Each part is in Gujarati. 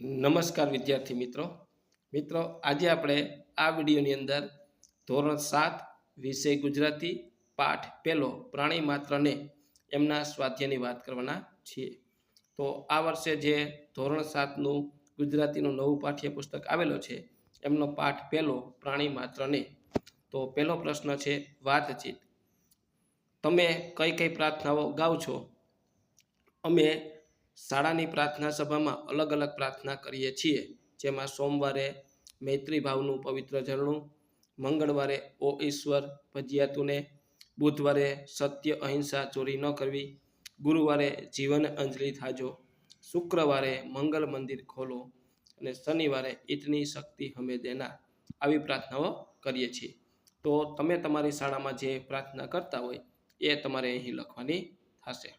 નમસ્કાર વિદ્યાર્થી મિત્રો. મિત્રો, આજે આપણે આ વિડીયોની અંદર ધોરણ સાત વિષય ગુજરાતી પાઠ પહેલો પ્રાણી માત્રને એમના સ્વાધ્યાયની વાત કરવાના છીએ. તો આ વર્ષે જે ધોરણ સાતનું ગુજરાતીનું નવું પાઠ્યપુસ્તક આવેલો છે, એમનો પાઠ પહેલો પ્રાણી માત્રને તો પહેલો પ્રશ્ન છે, વાતચીત. તમે કઈ કઈ પ્રાર્થનાઓ ગાઓ છો? અમે શાળાની પ્રાર્થના સભામાં અલગ અલગ પ્રાર્થના કરીએ છીએ. જેમાં સોમવારે મૈત્રી ભાવનું પવિત્ર ઝરણું, મંગળવારે ઓ ઈશ્વર ભજિયાતુને, બુધવારે સત્ય અહિંસા ચોરી ન કરવી, ગુરુવારે જીવન અંજલિ થાજો, શુક્રવારે મંગલ મંદિર ખોલો અને શનિવારે ઈતની શક્તિ હમે દેના આવી પ્રાર્થનાઓ કરીએ છીએ. તો તમે તમારી શાળામાં જે પ્રાર્થના કરતા હોય એ તમારે અહીં લખવાની થશે.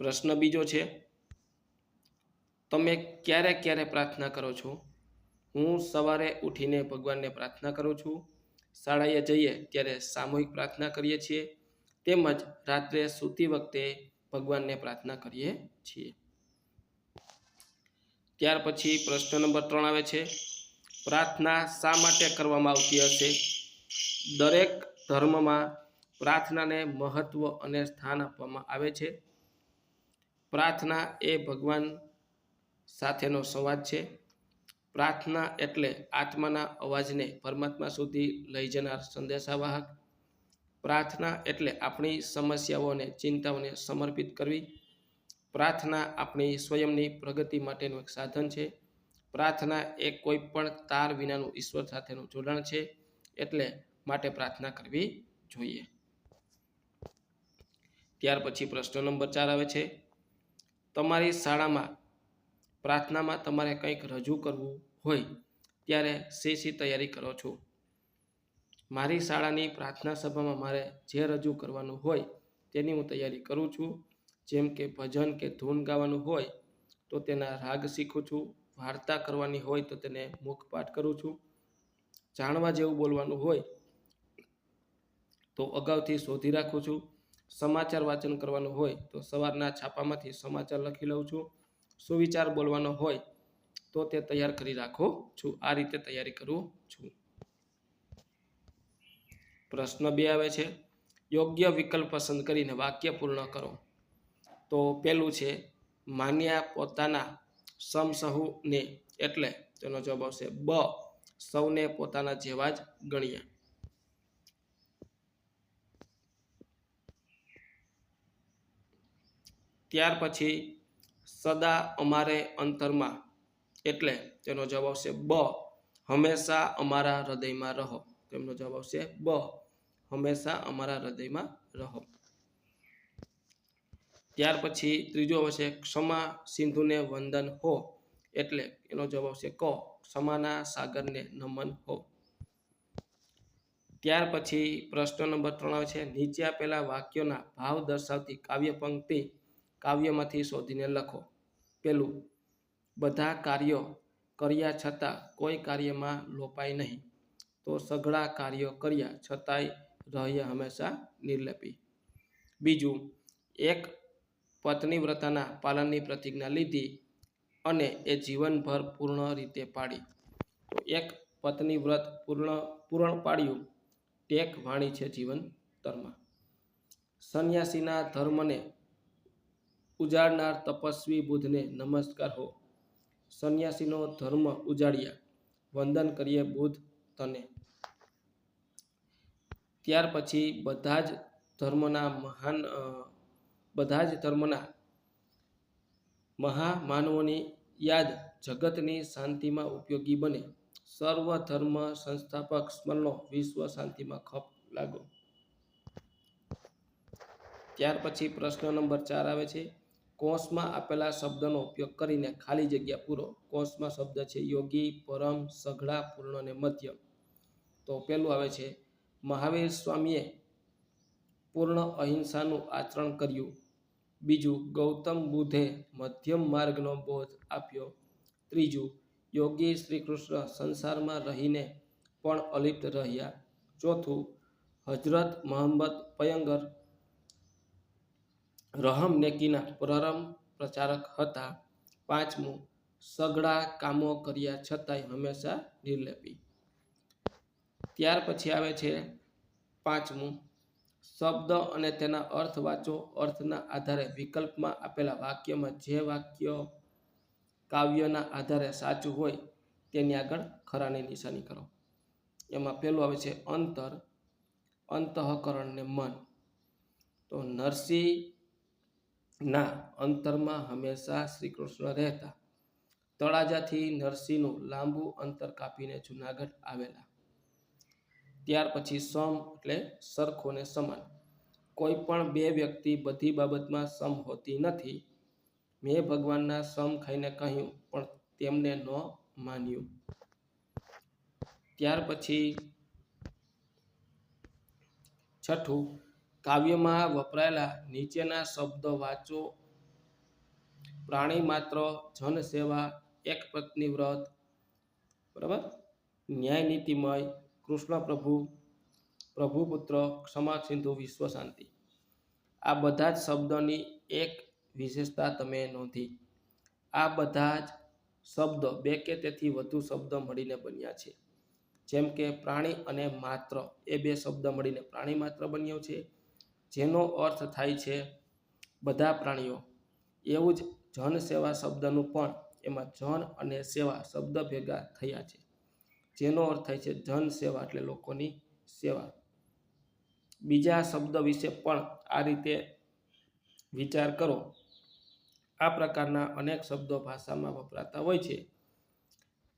પ્રશ્ન બીજો છે. તમે ક્યારે ક્યારે પ્રાર્થના કરો છો? હું સવારે ઉઠીને ભગવાનને પ્રાર્થના કરું છું. શાળાએ જઈએ ત્યારે સામૂહિક પ્રાર્થના કરીએ છીએ. તેમજ રાત્રે સૂતી વખતે ભગવાનને પ્રાર્થના કરીએ છીએ. ત્યાર પછી પ્રશ્ન નંબર ત્રણ આવે છે. પ્રાર્થના શા માટે કરવામાં આવતી હશે? દરેક ધર્મમાં પ્રાર્થનાને મહત્વ અને સ્થાન આપવામાં આવે છે. પ્રાર્થના એ ભગવાન સાથેનો સંવાદ છે. પ્રાર્થના એટલે આત્માના અવાજને પરમાત્મા સુધી લઈ જનાર સંદેશાવાહક. પ્રાર્થના એટલે આપણી સમસ્યાઓને, ચિંતાઓને સમર્પિત કરવી. પ્રાર્થના આપણી સ્વયંની પ્રગતિ માટેનું એક સાધન છે. પ્રાર્થના એ કોઈ પણ તાર વિનાનું ઈશ્વર સાથેનું જોડાણ છે એટલે માટે પ્રાર્થના કરવી જોઈએ. ત્યાર પછી પ્રશ્ન નંબર ચાર આવે છે. તમારી શાળામાં પ્રાર્થનામાં તમારે કંઈક રજૂ કરવું હોય, ત્યારે શી શી તૈયારી કરો છો? મારી શાળાની પ્રાર્થના સભામાં મારે જે રજૂ કરવાનું હોય, તેની હું તૈયારી કરું છું. જેમ કે ભજન કે ધૂન ગાવાનું હોય, તો તેના રાગ શીખું છું. વાર્તા કરવાની હોય, તો તેને મુખપાઠ કરું છું. જાણવા જેવું બોલવાનું હોય, તો અગાઉથી શોધી રાખું છું. સમાચાર વાંચન કરવાનું હોય તો સવારના છાપામાંથી સમાચાર લખી લઉં છું. સુવિચાર બોલવાનો હોય તો તે તૈયાર કરી રાખું છું. આ રીતે તૈયારી કરું છું. પ્રશ્ન બે આવે છે. યોગ્ય વિકલ્પ પસંદ કરીને વાક્ય પૂર્ણ કરો. તો પહેલું છે, માન્યા પોતાના સમસહુને એટલે તેનો જવાબ આવશે, બ, સૌને પોતાના જેવા જ ગણ્યા. ત્યાર પછી સદા અમારે અંતરમાં. એટલે તેનો જવાબ આવશે બ. હંમેશા અમારા હૃદયમાં રહો. તેમનો જવાબ આવશે બ. હંમેશા અમારા હૃદયમાં રહો. ત્યાર પછી ત્રીજો આવશે ક્ષમા સિંધુને વંદન હો. એટલે એનો જવાબ આવશે ક. ક્ષમાના સાગરને નમન હો. ત્યાર પછી પ્રશ્ન નંબર ત્રણ આવે છે. નીચે આપેલા વાક્યોના ભાવ દર્શાવતી કાવ્ય પંક્તિ કાવ્યમાંથી શોધીને લખો. પેલું, બધા કાર્યો કર્યા છતાં કોઈ કાર્યમાં લોપાય નહીં. તો સઘળા કાર્યો કર્યા છતાંય રહ્યા હંમેશા નિર્લેપી. બીજું, એક પત્ની વ્રતાના પાલનની પ્રતિજ્ઞા લીધી અને એ જીવનભર પૂર્ણ રીતે પાડી એક પત્ની વ્રત પૂર્ણ પૂર્ણ પાડ્યું. ટેક વાણી છે જીવન તરમાં. સંન્યાસીના ધર્મને ઉજાડનાર તપસ્વી બુદ્ધને નમસ્કાર હો. સંન્યાસીનો ધર્મ ઉજાડ્યા. વંદન કરીએ બુદ્ધ તને. ત્યાર પછી બધા જ ધર્મના મહાન બધા જ ધર્મના મહામાનવોની યાદ જગતની શાંતિમાં ઉપયોગી બને. સર્વ ધર્મ સંસ્થાપક સ્મરણો વિશ્વ શાંતિમાં ખપ લાગો. ત્યાર પછી પ્રશ્ન નંબર ચાર આવે છે. કોષમાં આપેલા શબ્દનો ઉપયોગ કરીને ખાલી જગ્યા પૂરો. કોષમાં શબ્દ છે યોગી, પરમ, સઘળા, પૂર્ણ અને મધ્યમ. તો પેલું આવે છે, મહાવીર સ્વામીએ પૂર્ણ અહિંસાનું આચરણ કર્યું. બીજું, ગૌતમ બુદ્ધે મધ્યમ માર્ગનો બોધ આપ્યો. ત્રીજું, યોગી શ્રી કૃષ્ણ સંસારમાં રહીને પણ અલિપ્ત રહ્યા. ચોથું હજરત મોહમ્મદ પયંગર રહમ નેકીના પ્રારંભ પ્રચારક હતા. પાંચમું સઘળા કામો કર્યા છતાંય હંમેશા નિર્લેપી. ત્યાર પછી આવે છે પાંચમું, શબ્દ અને તેના અર્થ વાંચો. અર્થના આધારે વિકલ્પમાં આપેલા વાક્યમાં જે વાક્ય કાવ્યના આધારે સાચું હોય તેની આગળ ખરાની નિશાની કરો. એમાં પહેલું આવે છે અંતર અંતઃકરણ ને મન. તો નરસિંહના અંતરમાં હંમેશા શ્રી કૃષ્ણ રહેતા. તળાજાથી નરસિંહનું લાંબુ અંતર કાપીને જુનાગઢ આવેલા. ત્યાર પછી સમ એટલે સરખો ને સમાન. કોઈ પણ બે વ્યક્તિ બધી બાબતમાં સમ હોતી નથી. મેં ભગવાનના સમ ખાઈને કહ્યું, પણ તેમને ન માન્યું. ત્યાર પછી છઠ્ઠું કાવ્યમાં વપરાયેલા નીચેના શબ્દો વાંચો. પ્રાણી માત્ર જન સેવા, એક પત્ની વ્રત. બરાબર? ન્યાય નીતિમય, કૃષ્ણ પ્રભુ, પ્રભુપુત્ર, ક્ષમા સિંધુ, વિશ્વ શાંતિ. આ બધા જ શબ્દોની એક વિશેષતા તમે નોંધી. આ બધા જ શબ્દો બે કે તેથી વધુ શબ્દ મળીને બન્યા છે. જેમ કે પ્રાણી અને માત્ર. એ બે શબ્દ મળીને પ્રાણી માત્ર બન્યો છે. જેનો અર્થ થાય છે બધા પ્રાણીઓ. એવું જ જન સેવા શબ્દનું પણ એમાં જન અને સેવા શબ્દ ભેગા થયા છે. જેનો અર્થ થાય છે જન સેવા એટલે લોકોની સેવા. બીજા શબ્દ વિશે પણ આ રીતે વિચાર કરો. આ પ્રકારના અનેક શબ્દો ભાષામાં વપરાતા હોય છે.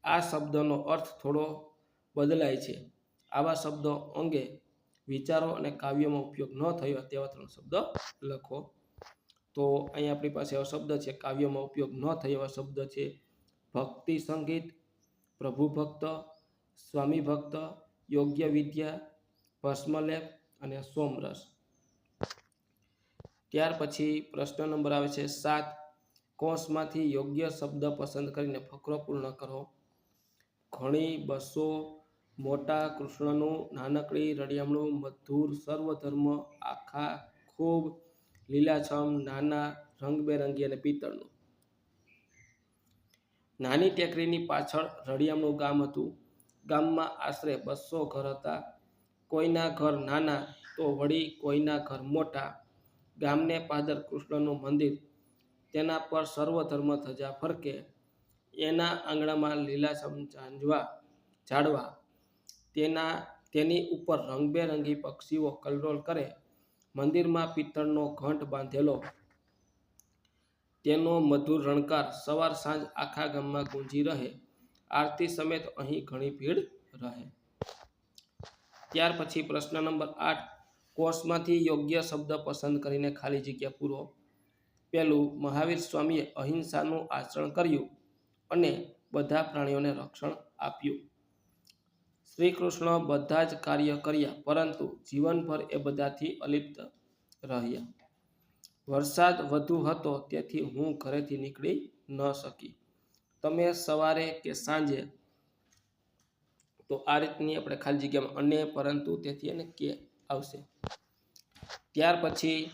આ શબ્દનો અર્થ થોડો બદલાય છે. આવા શબ્દો અંગે વિચારો અને કાવ્યમાં ઉપયોગ ન થયો તેવા ત્રણ શબ્દ લખો. તો અહીં આપણી પાસે એવો શબ્દ છે, કાવ્યમાં ઉપયોગ ન થયો એવા શબ્દ છે. ભક્તિ સંગીત, પ્રભુ ભક્ત, સ્વામી ભક્ત, યોગ્ય વિદ્યા, ભસ્મલેપ અને સોમરસ. ત્યાર પછી પ્રશ્ન નંબર આવે છે સાત. કોષમાંથી યોગ્ય શબ્દ પસંદ કરીને ફકરો પૂર્ણ કરો. ઘણી બસો મોટા કૃષ્ણનું નાનકડી રળિયામણું મધુર સર્વધર્મ, આખા ખૂબ લીલાછમ, નાના રંગબેરંગી અને પિત્તળનું. નાની ટેકરીની પાછળ રળિયામણું ગામ હતું. ગામમાં આશરે બસો ઘર હતા. કોઈના ઘર નાના તો વળી કોઈના ઘર મોટા. ગામને પાદર કૃષ્ણનું મંદિર. તેના પર સર્વધર્મ ધજા ફરકે. એના આંગણામાં લીલાછમ ઝાંઝવા, ઝાડવા તેના, તેની ઉપર રંગબેરંગી પક્ષીઓ કલરોલ કરે. મંદિરમાં પિત્તળનો ઘંટ બાંધેલો. તેનો મધુર રણકાર સવાર સાંજ આખા ગામમાં ગુંજી રહે. આરતી સમેત અહીં ઘણી ભીડ રહે. ત્યાર પછી પ્રશ્ન નંબર આઠ. કોષમાંથી યોગ્ય શબ્દ પસંદ કરીને ખાલી જગ્યા પૂરો. પહેલું મહાવીર સ્વામીએ અહિંસાનું આચરણ કર્યું અને બધા પ્રાણીઓને રક્ષણ આપ્યું. શ્રી કૃષ્ણ બધા જ કાર્ય કર્યા, પરંતુ જીવનભર એ બધાથી અલિપ્ત રહ્યા. વરસાદ વધુ હતો, તેથી હું ઘરેથી નીકળી ન શકી. તમે સવારે કે સાંજે? તો આ રીતની આપણે ખાલી જગ્યામાં અને પરંતુ તેથી એને કે આવશે. ત્યાર પછી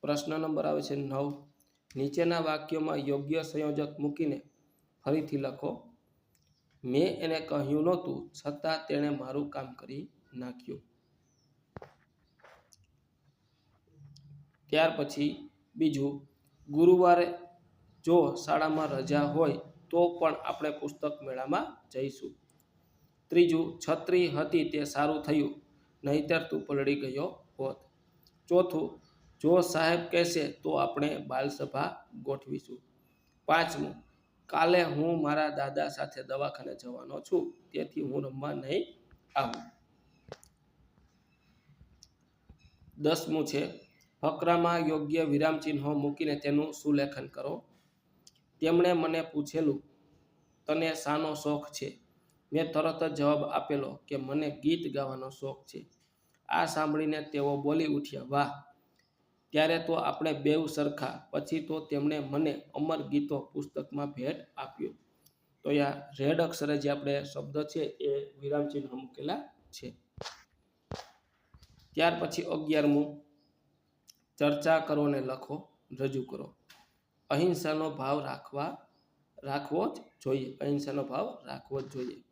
પ્રશ્ન નંબર આવે છે નવ. નીચેના વાક્યોમાં યોગ્ય સંયોજક મૂકીને ફરીથી લખો. મેં એને કહ્યું નહોતું, છતાં તેણે મારું કામ કરી નાખ્યું. ત્યાર પછી બીજું, ગુરુવારે જો શાળામાં રજા હોય તો પણ આપણે પુસ્તક મેળામાં જઈશું. ત્રીજું, છત્રી હતી તે સારું થયું, નહીતર તું પલળી ગયો હોત. ચોથું, જો સાહેબ કહેશે તો આપણે બાલસભા ગોઠવીશું. પાંચમું કાલે હું મારા દાદા સાથે દવાખાને જવાનો છું, તેથી હું રમવા નહીં આવું. દસમું છે, ફકરામાં યોગ્ય વિરામચિહ્નો મૂકીને તેનું સુલેખન કરો. તેમણે મને પૂછેલું, તને શાનો શોખ છે? મેં તરત જ જવાબ આપેલો કે મને ગીત ગાવાનો શોખ છે. આ સાંભળીને તેઓ બોલી ઉઠ્યા, વાહ ત્યારે તો આપણે બેવ સરખા. પછી તો તેમણે મને અમર ગીતો પુસ્તકમાં ભેટ આપ્યો. તો યા રેડ અક્ષરે જે આપણે શબ્દ છે એ વિરામચિહ્ન મૂકેલા છે. ત્યાર પછી અગિયારમું. ચર્ચા કરો ને લખો, રજૂ કરો. અહિંસાનો ભાવ રાખવા, રાખવો જ જોઈએ. અહિંસાનો ભાવ રાખવો જ જોઈએ.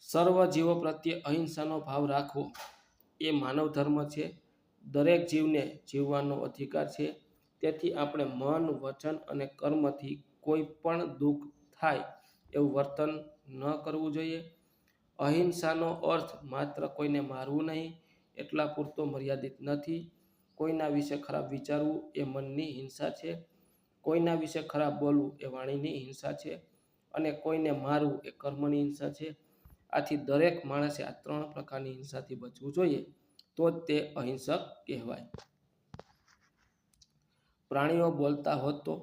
સર્વ જીવો પ્રત્યે અહિંસાનો ભાવ રાખવો એ માનવ ધર્મ છે. દરેક જીવને જીવવાનો અધિકાર છે. તેથી આપણે મન, વચન અને કર્મથી કોઈ પણ દુઃખ થાય એવું વર્તન ન કરવું જોઈએ. અહિંસાનો અર્થ માત્ર કોઈને મારવું નહીં, એટલા પૂરતો મર્યાદિત નથી. કોઈના વિશે ખરાબ વિચારવું એ મનની હિંસા છે. કોઈના વિશે ખરાબ બોલવું એ વાણીની હિંસા છે. અને કોઈને મારવું એ કર્મની હિંસા છે. આથી દરેક માણસે આ ત્રણ પ્રકારની હિંસાથી બચવું જોઈએ. તો જ તે અહિંસક કહેવાય. પ્રાણીઓ બોલતા હોત તો,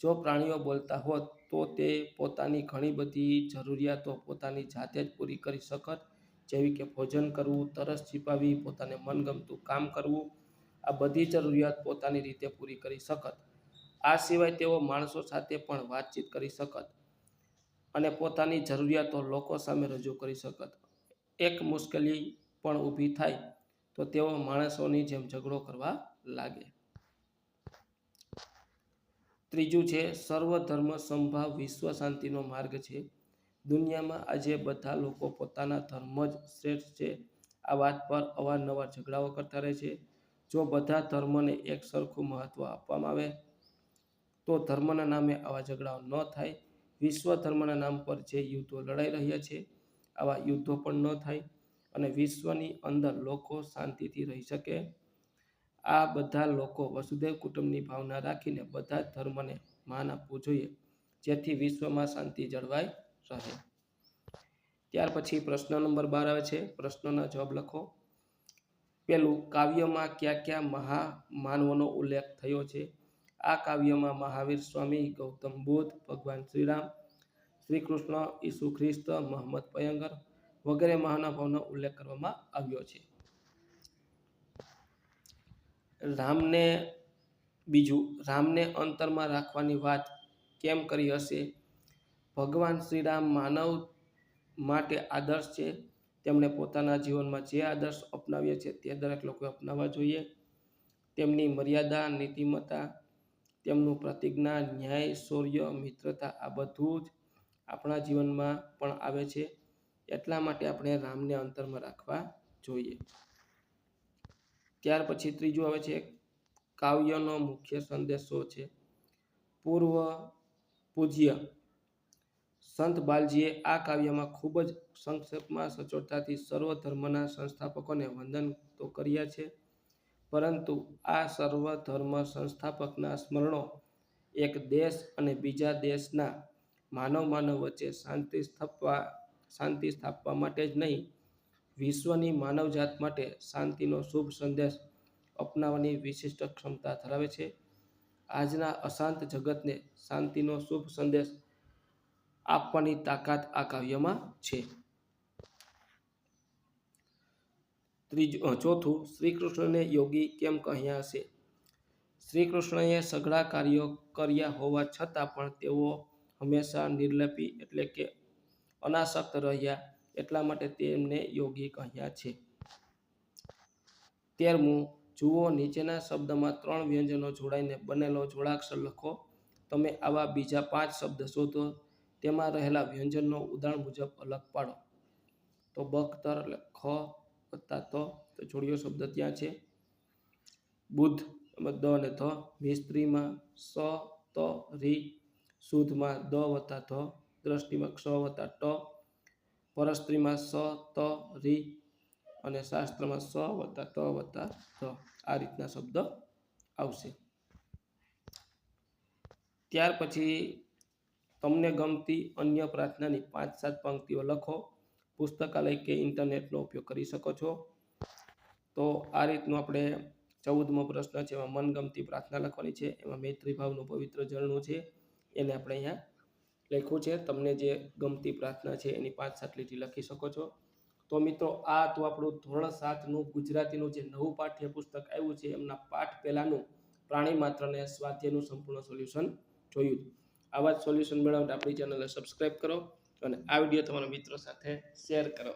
જો પ્રાણીઓ બોલતા હોત તો તે પોતાની ઘણી બધી જરૂરિયાતો પોતાની જાતે જ પૂરી કરી શકત. જેવી કે ભોજન કરવું, તરસ છીપાવી, પોતાને મનગમતું કામ કરવું, આ બધી જરૂરિયાત પોતાની રીતે પૂરી કરી શકત. આ સિવાય તેઓ માણસો સાથે પણ વાતચીત કરી શકત અને પોતાની જરૂરિયાતો લોકો સામે રજૂ કરી શકત. એક મુશ્કેલી પણ ઊભી થાય તો તેઓ માણસોની જેમ ઝઘડો કરવા લાગે. ત્રીજું છે સર્વ ધર્મ સંભાવ વિશ્વ શાંતિનો માર્ગ છે. દુનિયામાં આજે બધા લોકો પોતાના ધર્મ જ શ્રેષ્ઠ છે. આ વાત પર અવારનવાર ઝઘડાઓ કરતા રહે છે. જો બધા ધર્મને એક સરખું મહત્ત્વ આપવામાં આવે, તો ધર્મના નામે આવા ઝઘડાઓ ન થાય. વિશ્વ ધર્મના નામ પર જે યુદ્ધો લડાઈ રહ્યા છે, આવા યુદ્ધો પણ ન થાય. અને વિશ્વની અંદર લોકો શાંતિથી રહી શકે. આ બધા લોકો વસુદેવ કુટુંબની ભાવના રાખીને બધા ધર્મને માન આપવું જોઈએ, જેથી વિશ્વમાં શાંતિ જળવાઈ રહે. ત્યાર પછી પ્રશ્ન નંબર બાર આવે છે. પ્રશ્નના જવાબ લખો. પેલું, કાવ્યમાં કયા કયા મહા માનવોનો ઉલ્લેખ થયો છે? આ કાવ્યમાં મહાવીર સ્વામી, ગૌતમ બુદ્ધ, ભગવાન શ્રીરામ શ્રી કૃષ્ણ ઈસુ ખ્રિસ્ત મોહમ્મદ પયંગર વગેરે મહાનુભાવનો ઉલ્લેખ કરવામાં આવ્યો છે. રામને બીજું, રામને અંતરમાં રાખવાની વાત કેમ કરી હશે? ભગવાન શ્રીરામ માનવ માટે આદર્શ છે. તેમણે પોતાના જીવનમાં જે આદર્શ અપનાવ્યા છે તે દરેક લોકોએ અપનાવવા જોઈએ. તેમની મર્યાદા, નીતિમત્તા, તેમનું પ્રતિજ્ઞા, ન્યાય, શૌર્ય, મિત્રતા આ બધું જ આપણા જીવનમાં પણ આવે છે. એટલા માટે આપણે રામને અંતરમાં રાખવા જોઈએ. ત્યાર પછી ત્રીજું આવે છે, કાવ્યનો મુખ્ય સંદેશો છે? પૂર્વ પૂજ્ય. સંત બાલજીએ આ કાવ્યમાં ખૂબ જ સંક્ષેપમાં સચોટતાથી સર્વ ધર્મના સંસ્થાપકોને વંદન તો કર્યા છે, પરંતુ આ સર્વ ધર્મ સંસ્થાપકના સ્મરણો એક દેશ અને બીજા દેશના માનવ માનવ વચ્ચે શાંતિ સ્થાપવા શાંતિ સ્થાપવા માટે જ નહીં, વિશ્વની માનવજાત માટે શાંતિનો શુભ સંદેશ અપનાવવાની વિશિષ્ટ ક્ષમતા ધરાવે છે. આજના અશાંત જગતને શાંતિનો શુભ સંદેશ આપવાની તાકાત આ કાવ્યમાં છે. ત્રીજું ચોથું શ્રી કૃષ્ણને યોગી કેમ કહ્યા હશે? શ્રી કૃષ્ણએ સઘળા કાર્યો કર્યા હોવા છતાં પણ તેઓ હંમેશા નિર્લપી એટલે કે અનાસક્ત રહ્યા એટલા માટે તેમને યોગી કહ્યા છે. તેરમું જુઓ, નીચેના શબ્દમાં ત્રણ વ્યંજનો જોડાઈને બનેલો જોડાક્ષર લખો. તમે આવા બીજા પાંચ શબ્દ શોધો. તેમાં રહેલા વ્યંજનનો ઉદાહરણ મુજબ અલગ પાડો. તો બખ્તર ખ વત્તા ત. જોડિયો શબ્દ ત્યાં છે. બુદ્ધ દ અને ધ. મિસ્ત્રીમાં સ, ત, રી. શુદ્ધમાં દ વત્તા ધ. દ્રષ્ટિમાં ક્ષ વત્તા ટ, પરસ્ત્રીમાં સ, ત, રી અને શાસ્ત્રમાં સ વત્તા ત વત્તા ધ. આ રીતના શબ્દ આવશે. ત્યાર પછી તમને ગમતી અન્ય પ્રાર્થનાની પાંચ સાત પંક્તિઓ લખો. પુસ્તકાલય કે ઇન્ટરનેટનો ઉપયોગ કરી શકો છો. તો આ રીતનું આપણે ચૌદમો પ્રશ્ન છે, એમાં મનગમતી પ્રાર્થના લખવાની છે, એમાં મૈત્રી ભાવનું પવિત્ર ઝરણું છે. એને આપણે અહીંયા લખ્યું છે. તમને જે ગમતી પ્રાર્થના છે એની પાંચ સાત લીટી લખી શકો છો. તો મિત્રો, આ તો આપણું ધોરણ સાતનું ગુજરાતીનું જે નવું પાઠ્ય પુસ્તક આવ્યું છે, એમના પાઠ પહેલાંનું પ્રાણી માત્રને સ્વાધ્યાયનું સંપૂર્ણ સોલ્યુશન જોયું. આવા જ સોલ્યુશન મેળવવા માટે આપણી ચેનલને સબસ્ક્રાઈબ કરો અને આ વીડિયો તમારા મિત્રો સાથે શેર કરો.